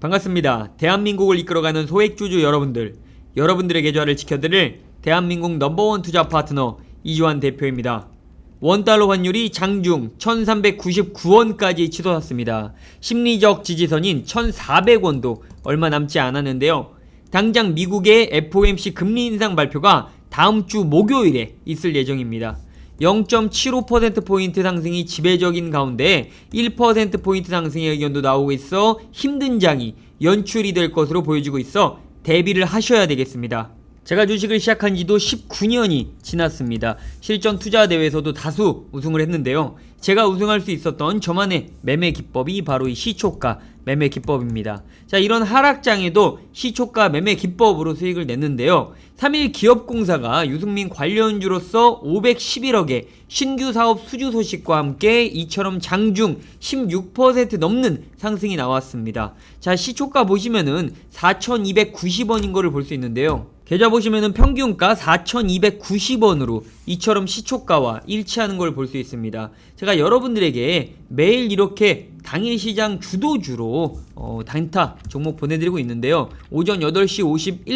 반갑습니다. 대한민국을 이끌어가는 소액주주 여러분들, 여러분들의 계좌를 지켜드릴 대한민국 넘버원 투자 파트너 이주환 대표입니다. 원달러 환율이 장중 1399원까지 치솟았습니다. 심리적 지지선인 1400원도 얼마 남지 않았는데요. 당장 미국의 FOMC 금리 인상 발표가 다음 주 목요일에 있을 예정입니다. 0.75%포인트 상승이 지배적인 가운데 1%포인트 상승의 의견도 나오고 있어 힘든 장이 연출이 될 것으로 보여지고 있어 대비를 하셔야 되겠습니다. 제가 주식을 시작한 지도 19년이 지났습니다. 실전 투자 대회에서도 다수 우승을 했는데요. 제가 우승할 수 있었던 저만의 매매 기법이 바로 이 시초가 매매 기법입니다. 자, 이런 하락장에도 시초가 매매 기법으로 수익을 냈는데요. 3일 기업공사가 유승민 관련주로서 511억의 신규 사업 수주 소식과 함께 이처럼 장중 16% 넘는 상승이 나왔습니다. 자, 시초가 보시면은 4,290원인 거를 볼 수 있는데요. 계좌 보시면은 평균가 4,290원으로 이처럼 시초가와 일치하는 걸 볼 수 있습니다. 제가 여러분들에게 매일 이렇게 당일 시장 주도주로 어, 단타 종목 보내드리고 있는데요. 오전 8시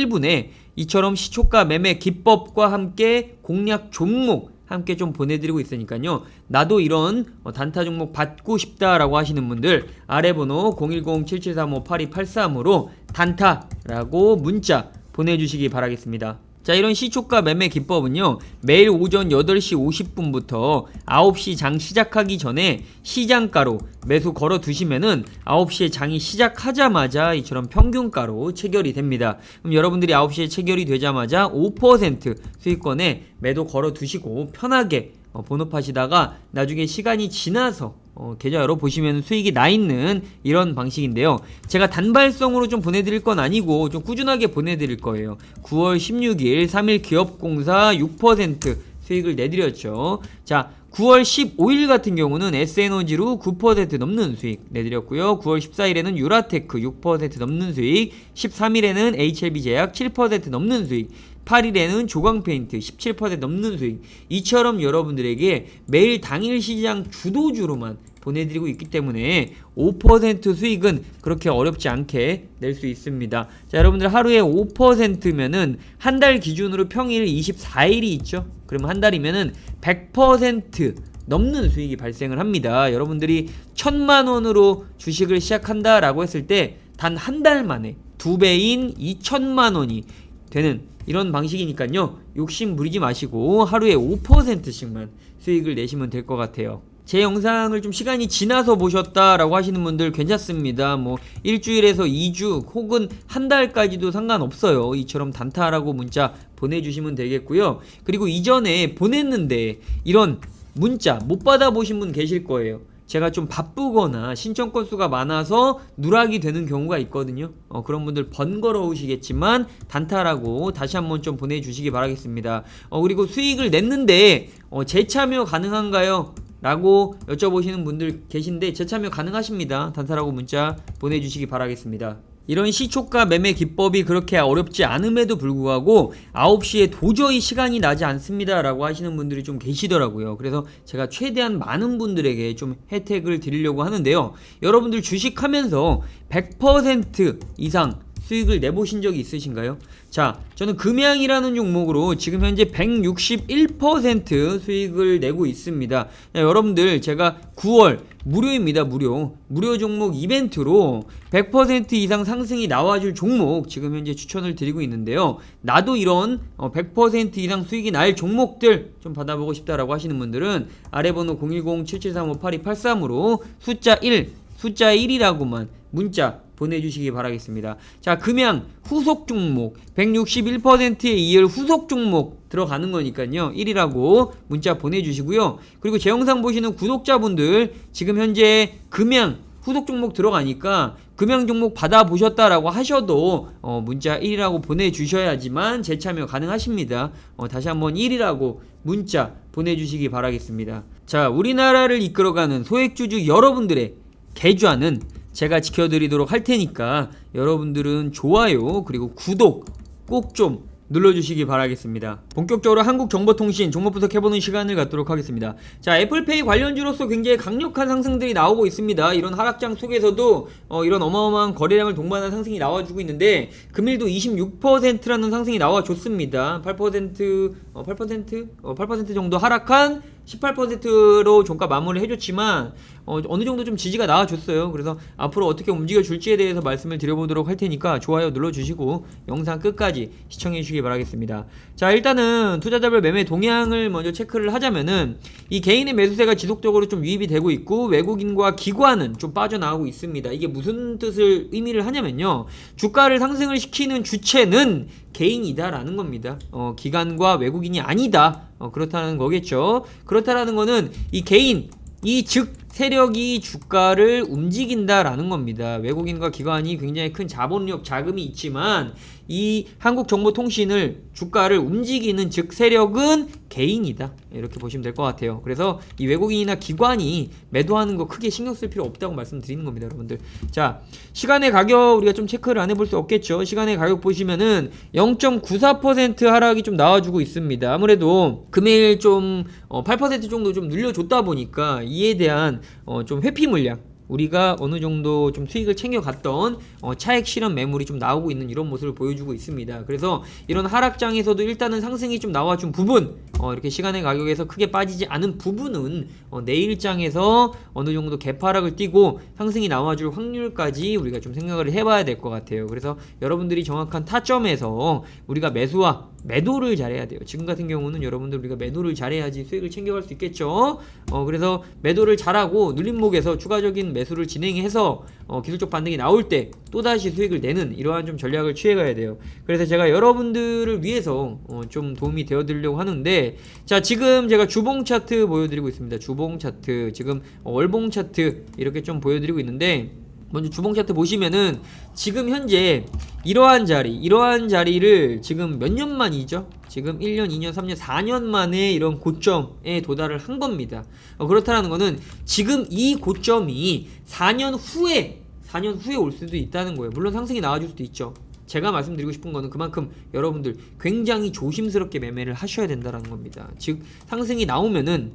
51분에 이처럼 시초가 매매 기법과 함께 공략 종목 함께 좀 보내드리고 있으니까요. 나도 이런 어, 단타 종목 받고 싶다라고 하시는 분들 아래 번호 010-7735-8283으로 단타라고 문자 보내주시기 바라겠습니다. 자, 이런 시초가 매매 기법은요, 매일 오전 8시 50분부터 9시 장 시작하기 전에 시장가로 매수 걸어 두시면은 9시에 장이 시작하자마자 이처럼 평균가로 체결이 됩니다. 그럼 여러분들이 9시에 체결이 되자마자 5% 수익권에 매도 걸어 두시고 편하게 어, 본업하시다가 나중에 시간이 지나서 어, 계좌 열어보시면 수익이 나 있는 이런 방식인데요. 제가 단발성으로 좀 보내드릴 건 아니고 좀 꾸준하게 보내드릴 거예요. 9월 16일 3일 기업공사 6% 수익을 내드렸죠. 자, 9월 15일 같은 경우는 S에너지로 9% 넘는 수익 내드렸고요. 9월 14일에는 유라테크 6% 넘는 수익, 13일에는 HLB제약 7% 넘는 수익, 8일에는 조광페인트 17% 넘는 수익. 이처럼 여러분들에게 매일 당일 시장 주도주로만 보내드리고 있기 때문에 5% 수익은 그렇게 어렵지 않게 낼 수 있습니다. 자, 여러분들 하루에 5%면은 한 달 기준으로 평일 24일이 있죠. 그러면 한 달이면은 100% 넘는 수익이 발생을 합니다. 여러분들이 천만 원으로 주식을 시작한다라고 했을 때 단 한 달 만에 두 배인 2천만 원이 되는 이런 방식이니까요. 욕심 부리지 마시고 하루에 5%씩만 수익을 내시면 될 것 같아요. 제 영상을 좀 시간이 지나서 보셨다라고 하시는 분들 괜찮습니다. 뭐 일주일에서 2주 혹은 한 달까지도 상관없어요. 이처럼 단타라고 문자 보내주시면 되겠고요. 그리고 이전에 보냈는데 이런 문자 못 받아보신 분 계실 거예요. 제가 좀 바쁘거나 신청 건수가 많아서 누락이 되는 경우가 있거든요. 어, 그런 분들 번거로우시겠지만 단타라고 다시 한번 좀 보내주시기 바라겠습니다. 어, 그리고 수익을 냈는데 어, 재참여 가능한가요? 라고 여쭤보시는 분들 계신데 재참여 가능하십니다. 단타라고 문자 보내주시기 바라겠습니다. 이런 시초가 매매 기법이 그렇게 어렵지 않음에도 불구하고 9시에 도저히 시간이 나지 않습니다 라고 하시는 분들이 좀 계시더라고요. 그래서 제가 최대한 많은 분들에게 좀 혜택을 드리려고 하는데요. 여러분들 주식하면서 100% 이상 수익을 내보신 적이 있으신가요? 자, 저는 금양이라는 종목으로 지금 현재 161% 수익을 내고 있습니다. 자, 여러분들 제가 9월 무료입니다, 무료. 무료 종목 이벤트로 100% 이상 상승이 나와줄 종목 지금 현재 추천을 드리고 있는데요. 나도 이런 어, 100% 이상 수익이 날 종목들 좀 받아보고 싶다라고 하시는 분들은 아래 번호 010-7735-8283으로 숫자 1, 숫자 1이라고만 문자 보내주시기 바라겠습니다. 자, 금양 후속 종목 161%에 이을 후속 종목 들어가는 거니까요. 1이라고 문자 보내주시고요. 그리고 제 영상 보시는 구독자분들 지금 현재 금양 후속 종목 들어가니까 금양 종목 받아보셨다라고 하셔도 어, 문자 1이라고 보내주셔야지만 재참여 가능하십니다. 어, 다시 한번 1이라고 문자 보내주시기 바라겠습니다. 자, 우리나라를 이끌어가는 소액주주 여러분들의 계좌는 제가 지켜드리도록 할 테니까 여러분들은 좋아요 그리고 구독 꼭 좀 눌러주시기 바라겠습니다. 본격적으로 한국정보통신 종목 분석 해보는 시간을 갖도록 하겠습니다. 자, 애플페이 관련주로서 굉장히 강력한 상승들이 나오고 있습니다. 이런 하락장 속에서도 어, 이런 어마어마한 거래량을 동반한 상승이 나와주고 있는데 금일도 26%라는 상승이 나와줬습니다. 8% 어, 8% 어, 8% 정도 하락한 18%로 종가 마무리를 해줬지만 어, 어느 정도 좀 지지가 나와줬어요. 그래서 앞으로 어떻게 움직여 줄지에 대해서 말씀을 드려보도록 할 테니까 좋아요 눌러주시고 영상 끝까지 시청해 주시기 바라겠습니다. 자 일단은 투자자별 매매 동향을 먼저 체크를 하자면은 이 개인의 매수세가 지속적으로 좀 유입이 되고 있고 외국인과 기관은 좀 빠져나가고 있습니다. 이게 무슨 뜻을 의미를 하냐면요. 주가를 상승을 시키는 주체는 개인이다라는 겁니다. 어, 기관과 외국인이 아니다. 어, 그렇다는 거겠죠. 그렇다라는 거는 이 개인 이 즉 세력이 주가를 움직인다라는 겁니다. 외국인과 기관이 굉장히 큰 자본력 자금이 있지만 이 한국정보통신을 주가를 움직이는 즉 세력은 개인이다 이렇게 보시면 될 것 같아요. 그래서 이 외국인이나 기관이 매도하는 거 크게 신경 쓸 필요 없다고 말씀드리는 겁니다, 여러분들. 자 시간의 가격 우리가 좀 체크를 안 해볼 수 없겠죠. 시간의 가격 보시면은 0.94% 하락이 좀 나와주고 있습니다. 아무래도 금일 좀 어, 8% 정도 좀 늘려줬다 보니까 이에 대한 어, 좀 회피 물량 우리가 어느 정도 좀 수익을 챙겨갔던 어, 차액 실현 매물이 좀 나오고 있는 이런 모습을 보여주고 있습니다. 그래서 이런 하락장에서도 일단은 상승이 좀 나와준 부분 어, 이렇게 시간의 가격에서 크게 빠지지 않은 부분은 어, 내일장에서 어느 정도 개파락을 띄고 상승이 나와줄 확률까지 우리가 좀 생각을 해봐야 될 것 같아요. 그래서 여러분들이 정확한 타점에서 우리가 매수와 매도를 잘해야 돼요. 지금 같은 경우는 여러분들 우리가 매도를 잘해야지 수익을 챙겨갈 수 있겠죠. 어, 그래서 매도를 잘하고 눌림목에서 추가적인 매수를 진행해서 어, 기술적 반등이 나올 때 또다시 수익을 내는 이러한 좀 전략을 취해가야 돼요. 그래서 제가 여러분들을 위해서 어, 좀 도움이 되어 드리려고 하는데 자 지금 제가 주봉 차트 보여드리고 있습니다. 주봉 차트 지금 월봉 차트 이렇게 좀 보여드리고 있는데 먼저 주봉 차트 보시면은 지금 현재 이러한 자리, 이러한 자리를 지금 몇 년 만이죠? 지금 1년, 2년, 3년, 4년 만에 이런 고점에 도달을 한 겁니다. 어, 그렇다는 거는 지금 이 고점이 4년 후에 4년 후에 올 수도 있다는 거예요. 물론 상승이 나와줄 수도 있죠. 제가 말씀드리고 싶은 거는 그만큼 여러분들 굉장히 조심스럽게 매매를 하셔야 된다는 겁니다. 즉 상승이 나오면은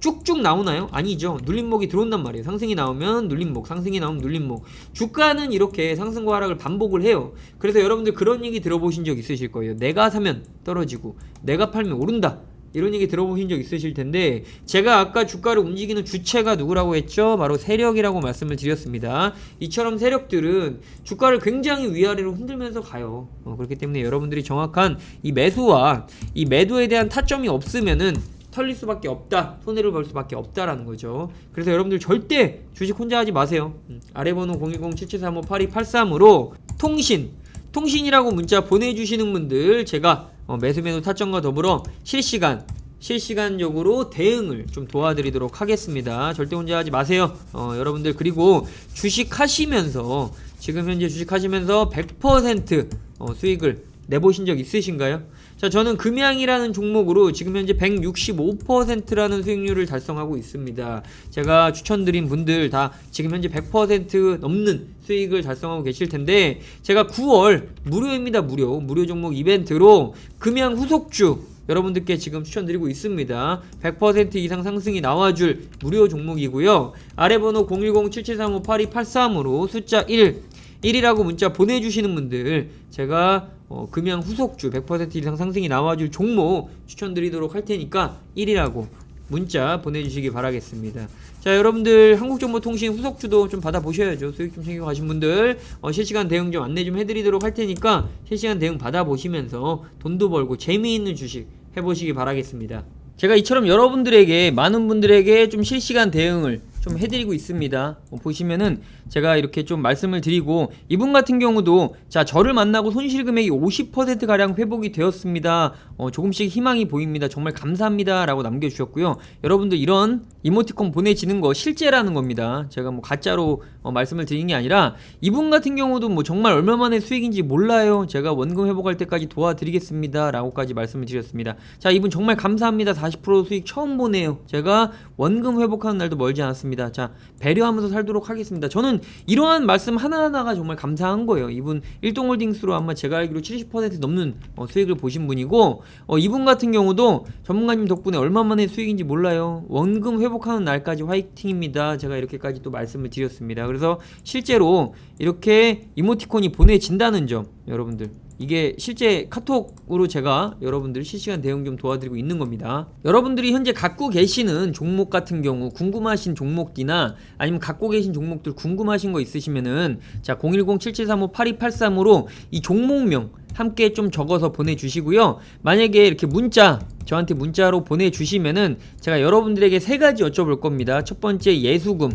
쭉쭉 나오나요? 아니죠. 눌림목이 들어온단 말이에요. 상승이 나오면 눌림목, 상승이 나오면 눌림목. 주가는 이렇게 상승과 하락을 반복을 해요. 그래서 여러분들 그런 얘기 들어보신 적 있으실 거예요. 내가 사면 떨어지고, 내가 팔면 오른다. 이런 얘기 들어보신 적 있으실 텐데 제가 아까 주가를 움직이는 주체가 누구라고 했죠? 바로 세력이라고 말씀을 드렸습니다. 이처럼 세력들은 주가를 굉장히 위아래로 흔들면서 가요. 어, 그렇기 때문에 여러분들이 정확한 이 매수와 이 매도에 대한 타점이 없으면은 털릴 수밖에 없다. 손해를 볼 수밖에 없다라는 거죠. 그래서 여러분들 절대 주식 혼자 하지 마세요. 음, 아래 번호 010-7735-8283으로 통신, 통신이라고 문자 보내주시는 분들 제가 어, 매수 매도 타점과 더불어 실시간 실시간적으로 대응을 좀 도와드리도록 하겠습니다. 절대 혼자 하지 마세요. 어, 여러분들 그리고 주식 하시면서 지금 현재 주식 하시면서 100% 어, 수익을 내보신 적 있으신가요? 자, 저는 금양이라는 종목으로 지금 현재 165%라는 수익률을 달성하고 있습니다. 제가 추천드린 분들 다 지금 현재 100% 넘는 수익을 달성하고 계실 텐데 제가 9월 무료입니다. 무료. 무료 종목 이벤트로 금양 후속주 여러분들께 지금 추천드리고 있습니다. 100% 이상 상승이 나와줄 무료 종목이고요. 아래 번호 010-7735-8283으로 숫자 1 1이라고 문자 보내주시는 분들 제가 어, 금양 후속주 100% 이상 상승이 나와줄 종목 추천드리도록 할 테니까 1이라고 문자 보내주시기 바라겠습니다. 자 여러분들 한국정보통신 후속주도 좀 받아보셔야죠. 수익 좀 챙겨가신 분들 어, 실시간 대응 좀 안내 좀 해드리도록 할 테니까 실시간 대응 받아보시면서 돈도 벌고 재미있는 주식 해보시기 바라겠습니다. 제가 이처럼 여러분들에게 많은 분들에게 좀 실시간 대응을 좀 해드리고 있습니다. 어, 보시면은 제가 이렇게 좀 말씀을 드리고 이분 같은 경우도 자 저를 만나고 손실 금액이 50% 가량 회복이 되었습니다. 어, 조금씩 희망이 보입니다. 정말 감사합니다라고 남겨주셨고요. 여러분들 이런 이모티콘 보내지는 거 실제라는 겁니다. 제가 뭐 가짜로 어, 말씀을 드리는 게 아니라 이분 같은 경우도 뭐 정말 얼마 만에 수익인지 몰라요. 제가 원금 회복할 때까지 도와드리겠습니다라고까지 말씀을 드렸습니다. 자 이분 정말 감사합니다. 40% 수익 처음 보네요. 제가 원금 회복하는 날도 멀지 않았습니다. 자 배려하면서 살도록 하겠습니다. 저는 이러한 말씀 하나하나가 정말 감사한 거예요. 이분 일동홀딩스로 아마 제가 알기로 70% 넘는 어, 수익을 보신 분이고 어, 이분 같은 경우도 전문가님 덕분에 얼마 만에 수익인지 몰라요. 원금 회복하는 날까지 화이팅입니다. 제가 이렇게까지 또 말씀을 드렸습니다. 그래서 실제로 이렇게 이모티콘이 보내진다는 점 여러분들 이게 실제 카톡으로 제가 여러분들 실시간 대응 좀 도와드리고 있는 겁니다. 여러분들이 현재 갖고 계시는 종목 같은 경우 궁금하신 종목이나 아니면 갖고 계신 종목들 궁금하신 거 있으시면은 자 010-7735-8283으로 이 종목명 함께 좀 적어서 보내주시고요. 만약에 이렇게 문자 저한테 문자로 보내주시면은 제가 여러분들에게 세 가지 여쭤볼 겁니다. 첫 번째 예수금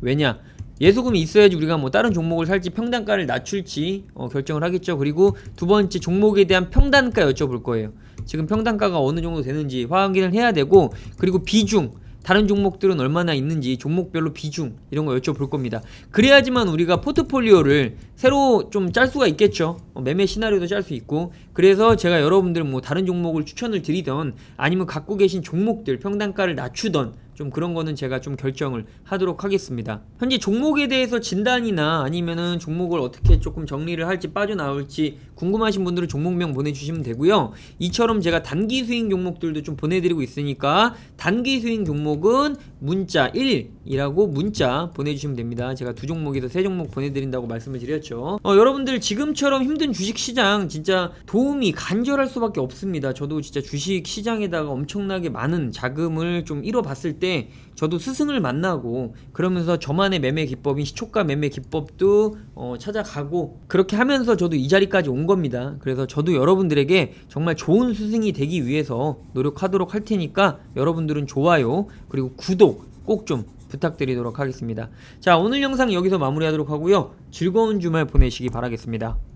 왜냐? 예수금이 있어야지 우리가 뭐 다른 종목을 살지 평단가를 낮출지 어, 결정을 하겠죠. 그리고 두 번째 종목에 대한 평단가 여쭤볼 거예요. 지금 평단가가 어느 정도 되는지 확인을 해야 되고 그리고 비중 다른 종목들은 얼마나 있는지 종목별로 비중 이런 거 여쭤볼 겁니다. 그래야지만 우리가 포트폴리오를 새로 좀 짤 수가 있겠죠. 어, 매매 시나리오도 짤 수 있고 그래서 제가 여러분들 뭐 다른 종목을 추천을 드리던 아니면 갖고 계신 종목들 평단가를 낮추던 좀 그런 거는 제가 좀 결정을 하도록 하겠습니다. 현재 종목에 대해서 진단이나 아니면은 종목을 어떻게 조금 정리를 할지 빠져나올지 궁금하신 분들은 종목명 보내주시면 되고요. 이처럼 제가 단기 수익 종목들도 좀 보내드리고 있으니까 단기 수익 종목은 문자 1이라고 문자 보내주시면 됩니다. 제가 두 종목에서 세 종목 보내드린다고 말씀을 드렸죠. 어, 여러분들 지금처럼 힘든 주식 시장 진짜 도움이 간절할 수밖에 없습니다. 저도 진짜 주식 시장에다가 엄청나게 많은 자금을 좀 잃어봤을 때 저도 스승을 만나고 그러면서 저만의 매매 기법인 시초가 매매 기법도 어, 찾아가고 그렇게 하면서 저도 이 자리까지 온 겁니다. 그래서 저도 여러분들에게 정말 좋은 스승이 되기 위해서 노력하도록 할 테니까 여러분들은 좋아요 그리고 구독 꼭 좀 부탁드리도록 하겠습니다. 자 오늘 영상 여기서 마무리하도록 하고요. 즐거운 주말 보내시기 바라겠습니다.